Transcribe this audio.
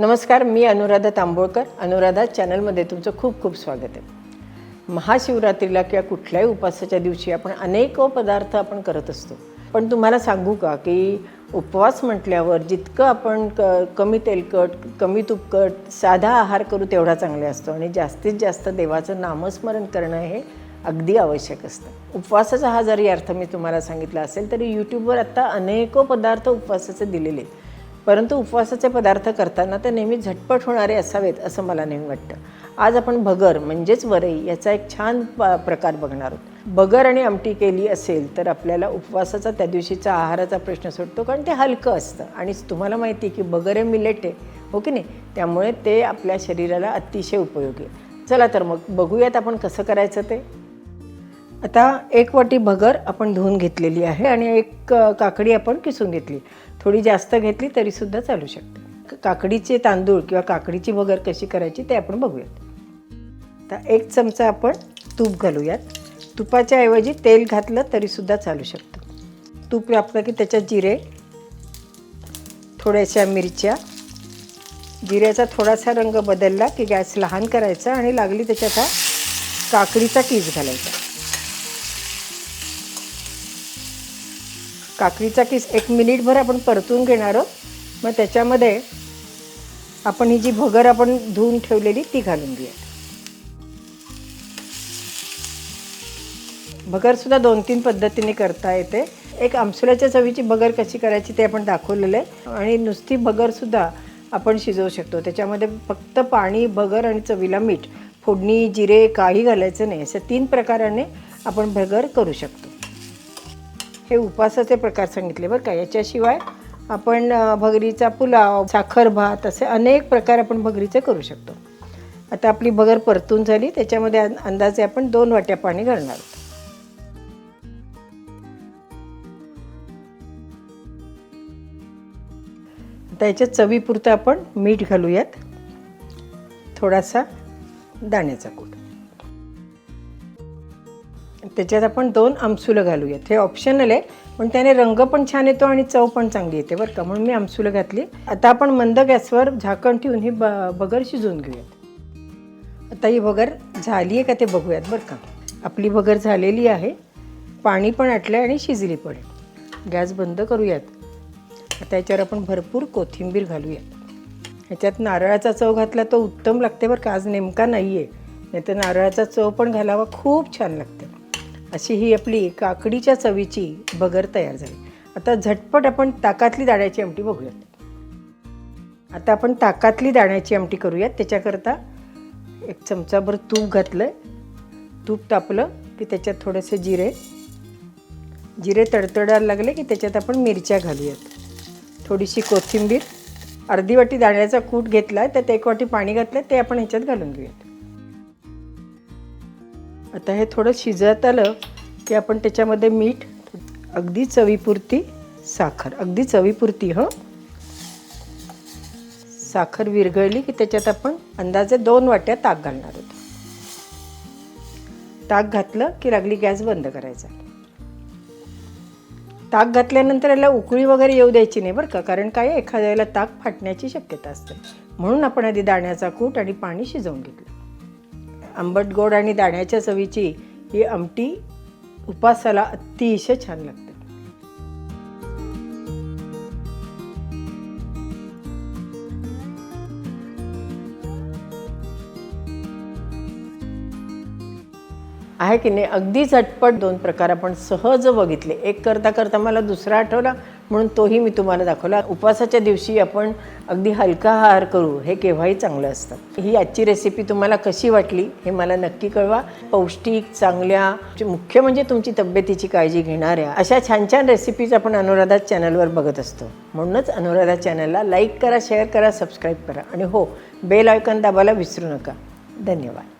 नमस्कार मी अनुराधा तांबोळकर. अनुराधा चॅनलमध्ये तुमचं खूप खूप स्वागत आहे. महाशिवरात्रीला किंवा कुठल्याही उपासाच्या दिवशी आपण अनेक पदार्थ आपण करत असतो. पण तुम्हाला सांगू का की उपवास म्हटल्यावर जितकं आपण क कमी तेलकट कमी तुपकट साधा आहार करू तेवढा चांगला असतो आणि जास्तीत जास्त देवाचं नामस्मरण करणं हे अगदी आवश्यक असतं. उपवासाचा हा जरी अर्थ मी तुम्हाला सांगितला असेल तरी यूट्यूबवर आत्ता अनेको पदार्थ उपवासाचे दिलेले आहेत. परंतु उपवासाचे पदार्थ करताना ते नेहमी झटपट होणारे असावेत असं मला नेहमी वाटतं. आज आपण भगर म्हणजेच वरई याचा एक छान प- प्रकार बघणार आहोत. बगर आणि आमटी केली असेल तर आपल्याला उपवासाचा त्या दिवशीचा आहाराचा प्रश्न सुटतो कारण ते हलकं असतं. आणि तुम्हाला माहिती आहे की बगर हे मिलेट आहे हो की नाही? त्यामुळे ते आपल्या शरीराला अतिशय उपयोगी आहे. चला तर मग बघूयात आपण कसं करायचं ते. आता एक वाटी भगर आपण धुवून घेतलेली आहे आणि एक काकडी आपण किसून घेतली. थोडी जास्त घेतली तरीसुद्धा चालू शकते. काकडीचे तांदूळ किंवा काकडीची भगर कशी करायची ते आपण बघूयात. आता एक चमचा आपण तूप घालूयात. तुपाच्या ऐवजी तेल घातलं तरीसुद्धा चालू शकतं. तूप वापरलं की त्याच्यात जिरे थोड्याशा मिरच्या. जिऱ्याचा थोडासा रंग बदलला की गॅस लहान करायचा आणि लागली त्याच्यात हा काकडीचा कीस घालायचा. काकडीचा किस एक मिनिटभर आपण परतून घेणार आहोत. मग त्याच्यामध्ये आपण ही जी भगर आपण धुवून ठेवलेली ती घालून घेऊया भगरसुद्धा दोन तीन पद्धतीने करता येते. एक आमसुल्याच्या चवीची भगर कशी करायची ते आपण दाखवलेलं आहे. आणि नुसती भगरसुद्धा आपण शिजवू शकतो. त्याच्यामध्ये फक्त पाणी भगर आणि चवीला मीठ फोडणी जिरे काही घालायचं नाही. अशा तीन प्रकाराने आपण भगर करू शकतो. हे उपवासाचे प्रकार सांगितले बरं का. याच्याशिवाय आपण भगरीचा पुलाव साखर भात असे अनेक प्रकार आपण भगरीचे करू शकतो. आता आपली भगर परतून झाली त्याच्यामध्ये अंदाजे आपण दोन वाट्या पाणी घालणार आहोत. आता याच्यात चवीपुरतं आपण मीठ घालूयात. थोडासा दाण्याचा कूट. त्याच्यात आपण दोन आमसुलं घालूयात. हे ऑप्शनल आहे पण त्याने रंग पण छान येतो आणि चव पण चांगली येते बरं का. म्हणून मी आमसुलं घातली. आता आपण मंद गॅसवर झाकण ठेवून ही ब बगर शिजवून घेऊयात. आता ही बगर झाली आहे का ते बघूयात बरं का. आपली बगर झालेली आहे. पाणी पण आटलं आणि शिजली पण आहे. गॅस बंद करूयात. आता याच्यावर आपण भरपूर कोथिंबीर घालूयात. ह्याच्यात नारळाचा चव घातला तो उत्तम लागते बरं का. आज नेमका नाही आहे नाही तर नारळाचा चव पण घालावा. खूप छान लागते. अशी ही आपली काकडीच्या चवीची बगर तयार झाली. आता झटपट आपण ताकातली दाण्याची आमटी बघूयात. आता आपण ताकातली दाण्याची आमटी करूयात. त्याच्याकरता एक चमचाभर तूप घातलं आहे तूप तापलं की त्याच्यात थोडेसे जिरे. जिरे तडतडायला लागले की त्याच्यात आपण मिरच्या घालूयात. थोडीशी कोथिंबीर. अर्धी वाटी दाण्याचा कूट घेतला आहे त्यात एक वाटी पाणी घातलं ते आपण ह्याच्यात घालून घेऊयात. आता हे थोडं शिजत आलं की आपण त्याच्यामध्ये मीठ अगदी चवीपुरती साखर अगदी चवीपुरती हं? साखर विरघळली की त्याच्यात आपण अंदाजे दोन वाट्या ताक घालणार आहोत. ताक घातलं की लागली गॅस बंद करायचा. ताक घातल्यानंतर याला उकळी वगैरे येऊ द्यायची नाही बरं का कारण काय एखाद्याला ताक फाटण्याची शक्यता असते. म्हणून आपण आधी दाण्याचा कूट आणि पाणी शिजवून घेतलं. आंबट गोड आणि दाण्याच्या चवीची ही आमटी उपासाला अतिशय छान लागते. आहे की नाही अगदी झटपट दोन प्रकार आपण सहज बघितले. एक करता करता मला दुसरा आठवला म्हणून तोही मी तुम्हाला दाखवला. उपवासाच्या दिवशी आपण अगदी हलका आहार करू हे केव्हाही चांगलं असतं. ही आजची रेसिपी तुम्हाला कशी वाटली हे मला नक्की कळवा. पौष्टिक चांगल्या मुख्य म्हणजे तुमची तब्येतीची काळजी घेणाऱ्या अशा छान छान रेसिपीज आपण अनुराधा चॅनलवर बघत असतो. म्हणूनच अनुराधा चॅनलला लाईक करा शेअर करा सबस्क्राईब करा. आणि हो बेल आयकॉन दाबायला विसरू नका. धन्यवाद.